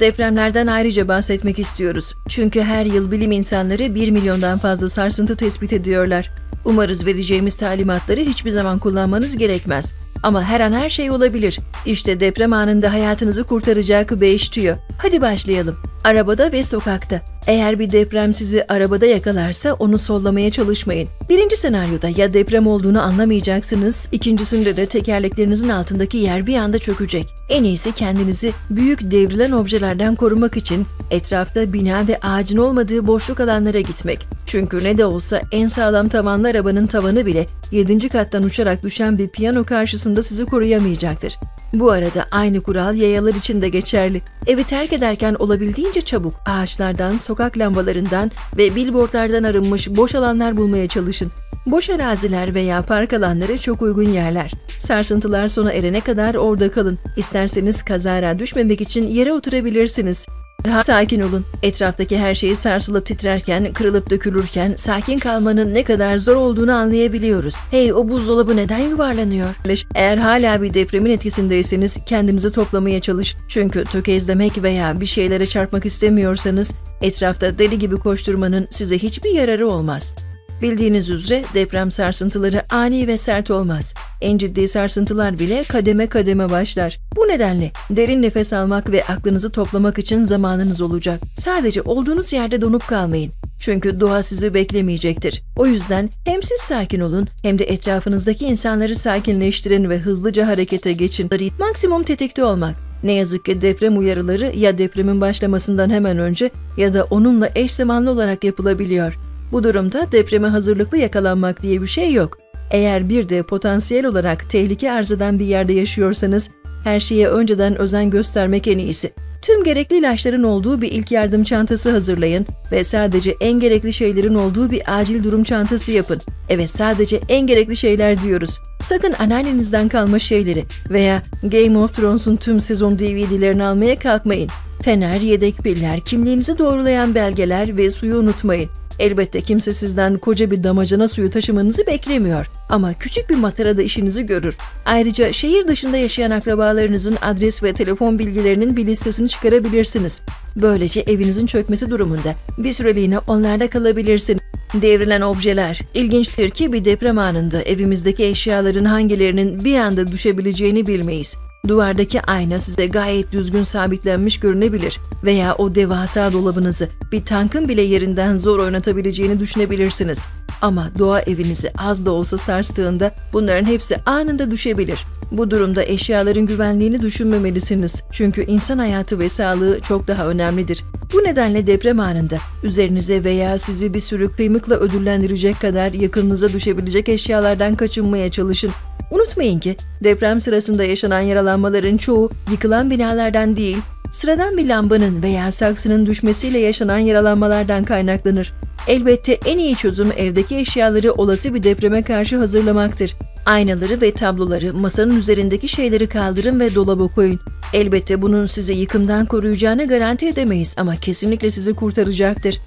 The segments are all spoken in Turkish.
Depremlerden ayrıca bahsetmek istiyoruz. Çünkü her yıl bilim insanları 1 milyondan fazla sarsıntı tespit ediyorlar. Umarız vereceğimiz talimatları hiçbir zaman kullanmanız gerekmez. Ama her an her şey olabilir. İşte deprem anında hayatınızı kurtaracak 5 tüyo. Hadi başlayalım. Arabada ve sokakta. Eğer bir deprem sizi arabada yakalarsa onu sollamaya çalışmayın. Birinci senaryoda ya deprem olduğunu anlamayacaksınız, ikincisinde de tekerleklerinizin altındaki yer bir anda çökecek. En iyisi kendinizi büyük devrilen objelerden korumak için etrafta bina ve ağacın olmadığı boşluk alanlara gitmek. Çünkü ne de olsa en sağlam tavanlı arabanın tavanı bile 7. kattan uçarak düşen bir piyano karşısında sizi koruyamayacaktır. Bu arada aynı kural yayalar için de geçerli. Evi terk ederken olabildiğince çabuk ağaçlardan, sokak lambalarından ve billboardlardan arınmış boş alanlar bulmaya çalışın. Boş araziler veya park alanları çok uygun yerler. Sarsıntılar sona erene kadar orada kalın. İsterseniz kazara düşmemek için yere oturabilirsiniz. Rahat sakin olun. Etraftaki her şeyi sarsılıp titrerken, kırılıp dökülürken sakin kalmanın ne kadar zor olduğunu anlayabiliyoruz. Hey o buzdolabı neden yuvarlanıyor? Eğer hala bir depremin etkisindeyseniz kendinizi toplamaya çalış. Çünkü tökezlemek veya bir şeylere çarpmak istemiyorsanız etrafta deli gibi koşturmanın size hiçbir yararı olmaz. Bildiğiniz üzere deprem sarsıntıları ani ve sert olmaz. En ciddi sarsıntılar bile kademe kademe başlar. Bu nedenle derin nefes almak ve aklınızı toplamak için zamanınız olacak. Sadece olduğunuz yerde donup kalmayın. Çünkü doğa sizi beklemeyecektir. O yüzden hem siz sakin olun hem de etrafınızdaki insanları sakinleştirin ve hızlıca harekete geçin. Maksimum tetikte olmak. Ne yazık ki deprem uyarıları ya depremin başlamasından hemen önce ya da onunla eş zamanlı olarak yapılabiliyor. Bu durumda depreme hazırlıklı yakalanmak diye bir şey yok. Eğer bir de potansiyel olarak tehlike arz eden bir yerde yaşıyorsanız her şeye önceden özen göstermek en iyisi. Tüm gerekli ilaçların olduğu bir ilk yardım çantası hazırlayın ve sadece en gerekli şeylerin olduğu bir acil durum çantası yapın. Evet sadece en gerekli şeyler diyoruz. Sakın anneannenizden kalma şeyleri veya Game of Thrones'un tüm sezon DVD'lerini almaya kalkmayın. Fener, yedek piller, kimliğinizi doğrulayan belgeler ve suyu unutmayın. Elbette kimse sizden koca bir damacana suyu taşımanızı beklemiyor ama küçük bir matarada işinizi görür. Ayrıca şehir dışında yaşayan akrabalarınızın adres ve telefon bilgilerinin bir listesini çıkarabilirsiniz. Böylece evinizin çökmesi durumunda bir süreliğine onlarda kalabilirsiniz. Devrilen objeler. İlginçtir ki bir deprem anında evimizdeki eşyaların hangilerinin bir anda düşebileceğini bilmeyiz. Duvardaki ayna size gayet düzgün sabitlenmiş görünebilir veya o devasa dolabınızı bir tankın bile yerinden zor oynatabileceğini düşünebilirsiniz. Ama doğa evinizi az da olsa sarstığında bunların hepsi anında düşebilir. Bu durumda eşyaların güvenliğini düşünmemelisiniz. Çünkü insan hayatı ve sağlığı çok daha önemlidir. Bu nedenle deprem anında üzerinize veya sizi bir sürü kıymıkla ödüllendirecek kadar yakınınıza düşebilecek eşyalardan kaçınmaya çalışın. Unutmayın ki deprem sırasında yaşanan yaralanmaların çoğu yıkılan binalardan değil, sıradan bir lambanın veya saksının düşmesiyle yaşanan yaralanmalardan kaynaklanır. Elbette en iyi çözüm evdeki eşyaları olası bir depreme karşı hazırlamaktır. Aynaları ve tabloları, masanın üzerindeki şeyleri kaldırın ve dolaba koyun. Elbette bunun sizi yıkımdan koruyacağını garanti edemeyiz ama kesinlikle sizi kurtaracaktır.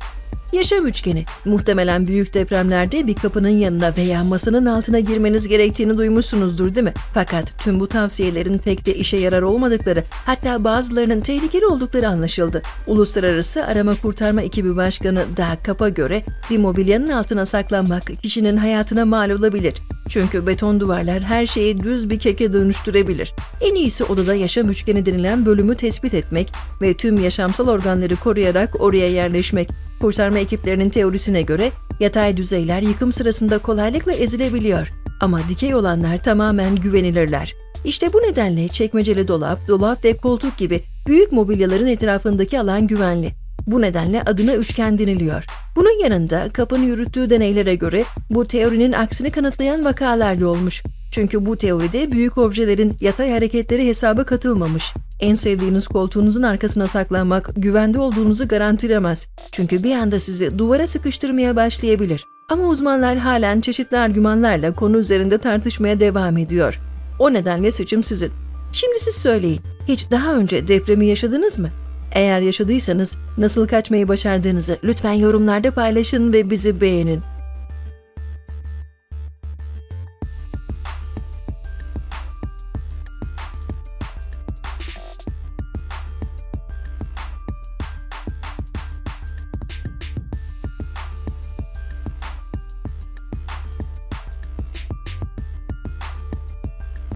Yaşam üçgeni. Muhtemelen büyük depremlerde bir kapının yanına veya masanın altına girmeniz gerektiğini duymuşsunuzdur değil mi? Fakat tüm bu tavsiyelerin pek de işe yarar olmadıkları, hatta bazılarının tehlikeli oldukları anlaşıldı. Uluslararası Arama Kurtarma Ekibi Başkanı Da Kap'a göre bir mobilyanın altına saklanmak kişinin hayatına mal olabilir. Çünkü beton duvarlar her şeyi düz bir keke dönüştürebilir. En iyisi odada yaşam üçgeni denilen bölümü tespit etmek ve tüm yaşamsal organları koruyarak oraya yerleşmek. Kurtarma ekiplerinin teorisine göre yatay düzeyler yıkım sırasında kolaylıkla ezilebiliyor ama dikey olanlar tamamen güvenilirler. İşte bu nedenle çekmeceli dolap, dolap ve koltuk gibi büyük mobilyaların etrafındaki alan güvenli. Bu nedenle adına üçgen deniliyor. Bunun yanında kapın yürüttüğü deneylere göre bu teorinin aksini kanıtlayan vakalar da olmuş. Çünkü bu teoride büyük objelerin yatay hareketleri hesaba katılmamış. En sevdiğiniz koltuğunuzun arkasına saklanmak güvende olduğunuzu garantilemez. Çünkü bir anda sizi duvara sıkıştırmaya başlayabilir. Ama uzmanlar halen çeşitli argümanlarla konu üzerinde tartışmaya devam ediyor. O nedenle seçim sizin. Şimdi siz söyleyin. Hiç daha önce depremi yaşadınız mı? Eğer yaşadıysanız nasıl kaçmayı başardığınızı lütfen yorumlarda paylaşın ve bizi beğenin.